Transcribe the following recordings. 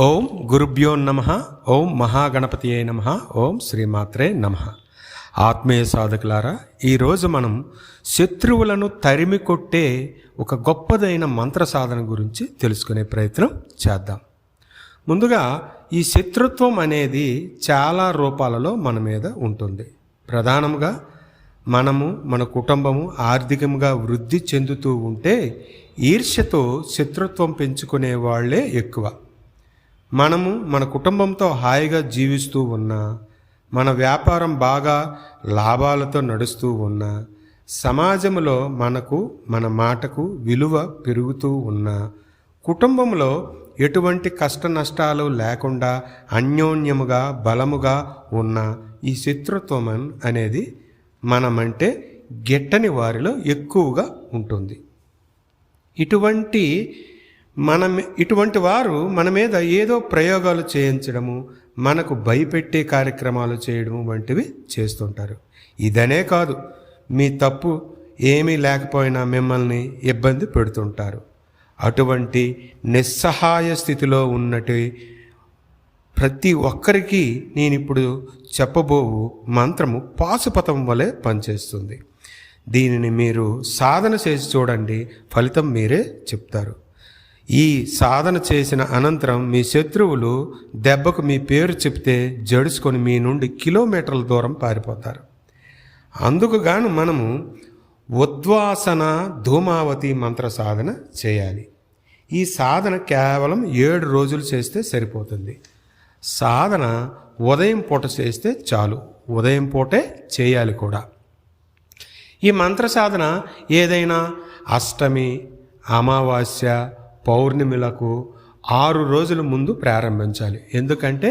ఓం గురుభ్యో నమ ఓం మహాగణపతి అయి నమ ఓం శ్రీమాత్రే నమ. ఆత్మీయ సాధకులారా ఈరోజు మనం శత్రువులను తరిమి కొట్టే ఒక గొప్పదైన మంత్ర సాధన గురించి తెలుసుకునే ప్రయత్నం చేద్దాం. ముందుగా ఈ శత్రుత్వం అనేది చాలా రూపాలలో మన మీద ఉంటుంది. ప్రధానంగా మనము మన కుటుంబము ఆర్థికంగా వృద్ధి చెందుతూ ఉంటే ఈర్ష్యతో శత్రుత్వం పెంచుకునే వాళ్ళే ఎక్కువ. మనము మన కుటుంబంతో హాయిగా జీవిస్తూ ఉన్నా మన వ్యాపారం బాగా లాభాలతో నడుస్తూ ఉన్నా సమాజంలో మనకు మన మాటకు విలువ పెరుగుతూ ఉన్నా కుటుంబంలో ఎటువంటి కష్ట నష్టాలు లేకుండా అన్యోన్యముగా బలముగా ఉన్న ఈ శత్రుత్వం అనేది మనమంటే గిట్టని వారిలో ఎక్కువగా ఉంటుంది. ఇటువంటి మన ఇటువంటి వారు మన మీద ఏదో ప్రయోగాలు చేయించడము మనకు భయపెట్టే కార్యక్రమాలు చేయడము వంటివి చేస్తుంటారు. ఇదనే కాదు మీ తప్పు ఏమీ లేకపోయినా మిమ్మల్ని ఇబ్బంది పెడుతుంటారు. అటువంటి నిస్సహాయ స్థితిలో ఉన్నటి ప్రతి ఒక్కరికి నేను ఇప్పుడు చెప్పబోవు మంత్రము పాశుపతం వలె పనిచేస్తుంది. దీనిని మీరు సాధన చేసి చూడండి ఫలితం మీరే చెప్తారు. ఈ సాధన చేసిన అనంతరం మీ శత్రువులు దెబ్బకు మీ పేరు చెప్తే జడుచుకొని మీ నుండి కిలోమీటర్ల దూరం పారిపోతారు. అందుకు గాను మనము ఉద్వాసన ధూమావతి మంత్ర సాధన చేయాలి. ఈ సాధన కేవలం ఏడు రోజులు చేస్తే సరిపోతుంది. సాధన ఉదయం పూట చేస్తే చాలు. ఉదయం పూటే చేయాలి కూడా. ఈ మంత్ర సాధన ఏదైనా అష్టమి అమావాస్య పౌర్ణమిలకు ఆరు రోజుల ముందు ప్రారంభించాలి. ఎందుకంటే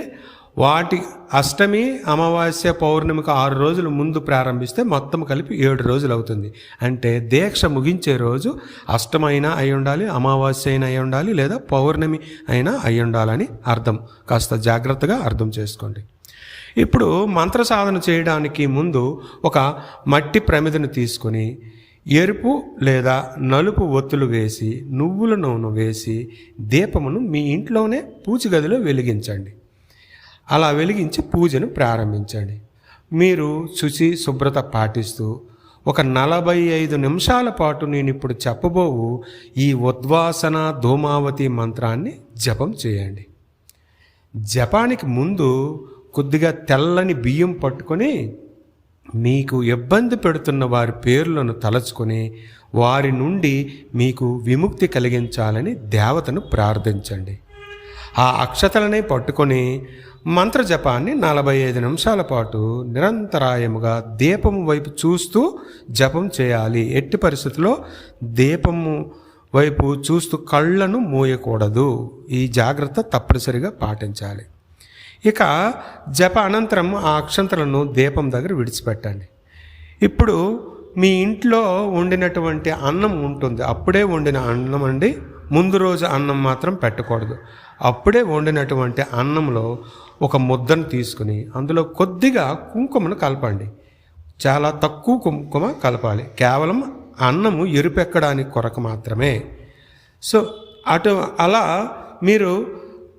వాటి అష్టమి అమావాస్య పౌర్ణమికి ఆరు రోజుల ముందు ప్రారంభిస్తే మొత్తం కలిపి ఏడు రోజులు అవుతుంది. అంటే దీక్ష ముగించే రోజు అష్టమైనా అయి ఉండాలి అమావాస్య అయినా అయి ఉండాలి లేదా పౌర్ణమి అయినా అయి ఉండాలని అర్థం. కాస్త జాగ్రత్తగా అర్థం చేసుకోండి. ఇప్పుడు మంత్ర సాధన చేయడానికి ముందు ఒక మట్టి ప్రమిదను తీసుకొని ఎరుపు లేదా నలుపు ఒత్తులు వేసి నువ్వుల నూనె వేసి దీపమును మీ ఇంట్లోనే పూజ గదిలో వెలిగించండి. అలా వెలిగించి పూజను ప్రారంభించండి. మీరు శుచి శుభ్రత పాటిస్తూ ఒక నలభై ఐదు నిమిషాల పాటు నేను ఇప్పుడు చెప్పబోవు ఈ ఉద్వాసన ధూమావతి మంత్రాన్ని జపం చేయండి. జపానికి ముందు కొద్దిగా తెల్లని బియ్యం పట్టుకొని మీకు ఇబ్బంది పెడుతున్న వారి పేర్లను తలచుకొని వారి నుండి మీకు విముక్తి కలిగించాలని దేవతను ప్రార్థించండి. ఆ అక్షతలనే పట్టుకొని మంత్ర జపాన్ని నలభై ఐదు నిమిషాల పాటు నిరంతరాయముగా దీపము వైపు చూస్తూ జపం చేయాలి. ఎట్టి పరిస్థితుల్లో దీపము వైపు చూస్తూ కళ్ళను మూయకూడదు. ఈ జాగ్రత్త తప్పనిసరిగా పాటించాలి. ఇక జప అనంతరం ఆ అక్షంతలను దీపం దగ్గర విడిచిపెట్టండి. ఇప్పుడు మీ ఇంట్లో వండినటువంటి అన్నం ఉంటుంది. అప్పుడే వండిన అన్నం అండి. ముందు రోజు అన్నం మాత్రం పెట్టకూడదు. అప్పుడే వండినటువంటి అన్నంలో ఒక ముద్దను తీసుకుని అందులో కొద్దిగా కుంకుమను కలపండి. చాలా తక్కువ కుంకుమ కలపాలి. కేవలం అన్నము ఎరుపెక్కడానికి కొరకు మాత్రమే. సో అటు అలా మీరు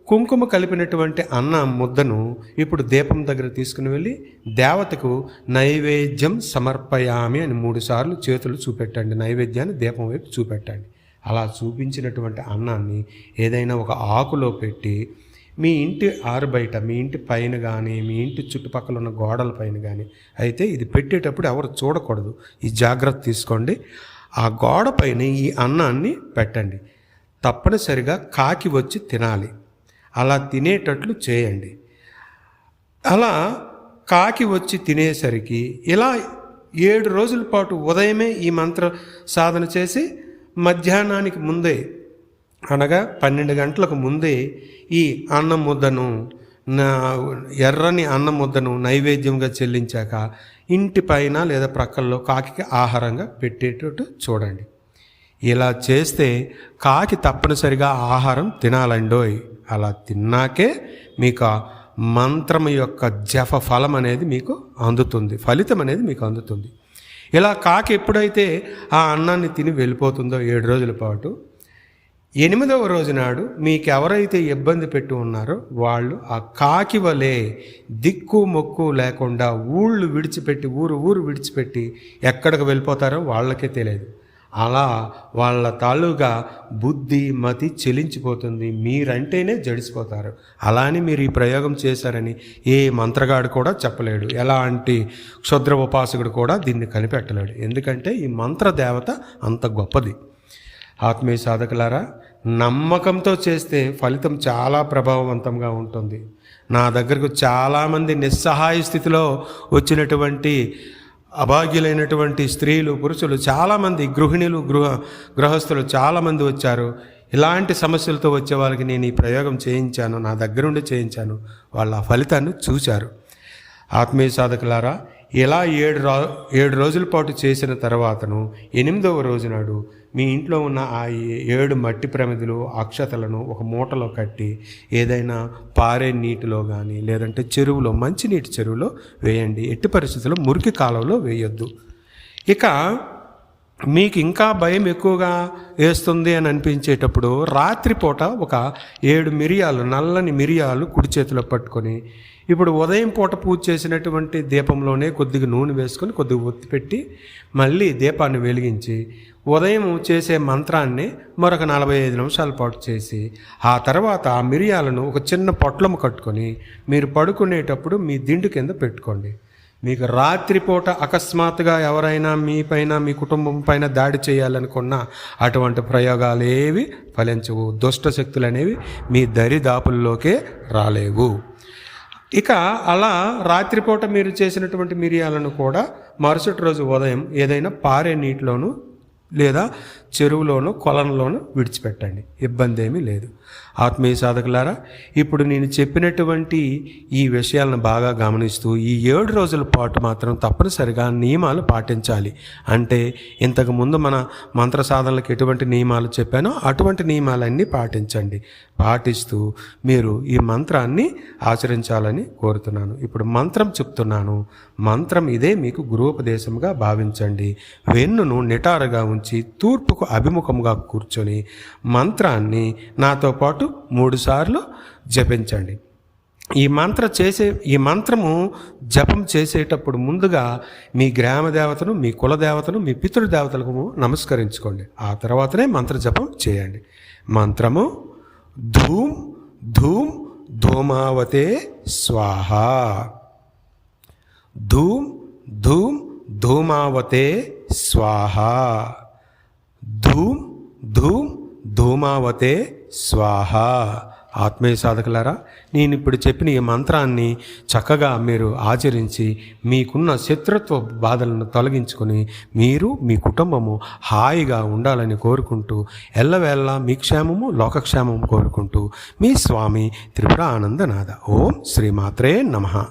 కుంకుమ కలిపినటువంటి అన్న ముద్దను ఇప్పుడు దీపం దగ్గర తీసుకుని వెళ్ళి దేవతకు నైవేద్యం సమర్పయామి అని మూడు సార్లు చేతులు చూపెట్టండి. నైవేద్యాన్ని దీపం వైపు చూపెట్టండి. అలా చూపించినటువంటి అన్నాన్ని ఏదైనా ఒక ఆకులో పెట్టి మీ ఇంటి ఆరు బయట మీ ఇంటి పైన కానీ మీ ఇంటి చుట్టుపక్కల ఉన్న గోడల పైన కానీ అయితే ఇది పెట్టేటప్పుడు ఎవరు చూడకూడదు. ఈ జాగ్రత్త తీసుకోండి. ఆ గోడ పైన ఈ అన్నాన్ని పెట్టండి. తప్పనిసరిగా కాకి వచ్చి తినాలి. అలా తినేటట్లు చేయండి. అలా కాకి వచ్చి తినేసరికి ఇలా ఏడు రోజుల పాటు ఉదయమే ఈ మంత్ర సాధన చేసి మధ్యాహ్నానికి ముందే అనగా పన్నెండు గంటలకు ముందే ఈ అన్నం ముద్దను నా ఎర్రని అన్నం ముద్దను నైవేద్యంగా చెల్లించాక ఇంటి పైన లేదా ప్రక్కల్లో కాకి ఆహారంగా పెట్టేటట్టు చూడండి. ఇలా చేస్తే కాకి తప్పనిసరిగా ఆహారం తినాలండోయ్. అలా తిన్నాకే మీకు మంత్రం యొక్క జప ఫలం అనేది మీకు అందుతుంది ఫలితం అనేది మీకు అందుతుంది. ఇలా కాకి ఎప్పుడైతే ఆ అన్నాన్ని తిని వెళ్ళిపోతుందో ఏడు రోజుల పాటు ఎనిమిదవ రోజు నాడు మీకు ఎవరైతే ఇబ్బంది పెట్టి ఉన్నారో వాళ్ళు ఆ కాకి వలె దిక్కు మొక్కు లేకుండా ఊళ్ళు విడిచిపెట్టి ఊరు ఊరు విడిచిపెట్టి ఎక్కడికి వెళ్ళిపోతారో వాళ్ళకే తెలియదు. అలా వాళ్ళ తాలూగా బుద్ధి మతి చెలించిపోతుంది. మీరంటేనే జడిసిపోతారు. అలా అని మీరు ఈ ప్రయోగం చేశారని ఏ మంత్రగాడు కూడా చెప్పలేడు. ఎలాంటి క్షుద్ర ఉపాసకుడు కూడా దీన్ని కనిపెట్టలేడు. ఎందుకంటే ఈ మంత్ర దేవత అంత గొప్పది. ఆత్మీయ సాధకులారా నమ్మకంతో చేస్తే ఫలితం చాలా ప్రభావవంతంగా ఉంటుంది. నా దగ్గరకు చాలామంది నిస్సహాయ స్థితిలో వచ్చినటువంటి అభాగ్యులైనటువంటి స్త్రీలు పురుషులు చాలామంది గృహిణులు గృహ గృహస్థులు చాలామంది వచ్చారు. ఇలాంటి సమస్యలతో వచ్చే వాళ్ళకి నేను ఈ ప్రయోగం చేయించాను నా దగ్గరుండి చేయించాను. వాళ్ళ ఫలితాన్ని చూశారు. ఆత్మీయ సాధకులారా ఇలా ఏడు రా ఏడు రోజుల పాటు చేసిన తర్వాతను ఎనిమిదవ రోజు నాడు మీ ఇంట్లో ఉన్న ఆ ఏడు మట్టి ప్రమిదలు అక్షతలను ఒక మూటలో కట్టి ఏదైనా పారే నీటిలో కానీ లేదంటే చెరువులో మంచినీటి చెరువులో వేయండి. ఎట్టి పరిస్థితుల్లో మురికి కాలంలో వేయొద్దు. ఇక మీకు ఇంకా భయం ఎక్కువగా వేస్తుంది అని అనిపించేటప్పుడు రాత్రిపూట ఒక ఏడు మిరియాలు నల్లని మిరియాలు కుడి చేతిలో పట్టుకొని ఇప్పుడు ఉదయం పూట పూజ చేసినటువంటి దీపంలోనే కొద్దిగా నూనె వేసుకొని కొద్దిగా ఒత్తి పెట్టి మళ్ళీ దీపాన్ని వెలిగించి ఉదయం చేసే మంత్రాన్ని మరొక నలభై ఐదు నిమిషాల పాటు చేసి ఆ తర్వాత ఆ మిరియాలను ఒక చిన్న పొట్లము కట్టుకొని మీరు పడుకునేటప్పుడు మీ దిండు కింద పెట్టుకోండి. మీకు రాత్రిపూట అకస్మాత్తుగా ఎవరైనా మీ పైన మీ కుటుంబం పైన దాడి చేయాలనుకున్న అటువంటి ప్రయోగాలు ఏవి ఫలించవు. దుష్ట శక్తులు అనేవి మీ దరిదాపుల్లోకే రాలేవు. ఇక అలా రాత్రిపూట మీరు చేసినటువంటి మిరియాలను కూడా మరుసటి రోజు ఉదయం ఏదైనా పారే నీటిలోను లేదా చెరువులోను కొలంలోను విడిచిపెట్టండి. ఇబ్బంది ఏమీ లేదు. ఆత్మీయ సాధకులారా ఇప్పుడు నేను చెప్పినటువంటి ఈ విషయాలను బాగా గమనిస్తూ ఈ ఏడు రోజుల పాటు మాత్రం తప్పనిసరిగా నియమాలు పాటించాలి. అంటే ఇంతకు ముందు మన మంత్ర సాధనలకు ఎటువంటి నియమాలు చెప్పానో అటువంటి నియమాలన్నీ పాటించండి. పాటిస్తూ మీరు ఈ మంత్రాన్ని ఆచరించాలని కోరుతున్నాను. ఇప్పుడు మంత్రం చెప్తున్నాను. మంత్రం ఇదే మీకు గృహోపదేశముగా భావించండి. వెన్నును నిటారుగా ఉంచి తూర్పు తూర్పుకు అభిముఖంగా కూర్చొని మంత్రాన్ని నాతో పాటు మూడుసార్లు జపించండి. ఈ మంత్ర చేసే ఈ మంత్రము జపం చేసేటప్పుడు ముందుగా మీ గ్రామ దేవతను మీ కుల దేవతను మీ పితృదేవతలకు నమస్కరించుకోండి. ఆ తర్వాతనే మంత్ర జపం చేయండి. మంత్రము ధూమ్ ధూమ్ ధూమావతే స్వాహ. ధూమ్ ధూమ్ ధూమావతే స్వాహ. ధూమ్ ధూమ్ ధూమావతే స్వాహ. ఆత్మీయ సాధకులారా నేను ఇప్పుడు చెప్పిన ఈ మంత్రాన్ని చక్కగా మీరు ఆచరించి మీకున్న శత్రుత్వ బాధలను తొలగించుకొని మీరు మీ కుటుంబము హాయిగా ఉండాలని కోరుకుంటూ ఎల్లవేళ మీ క్షేమము లోకక్షేమము కోరుకుంటూ మీ స్వామి త్రిపుర ఆనందనాథ ఓం శ్రీమాత్రే నమః.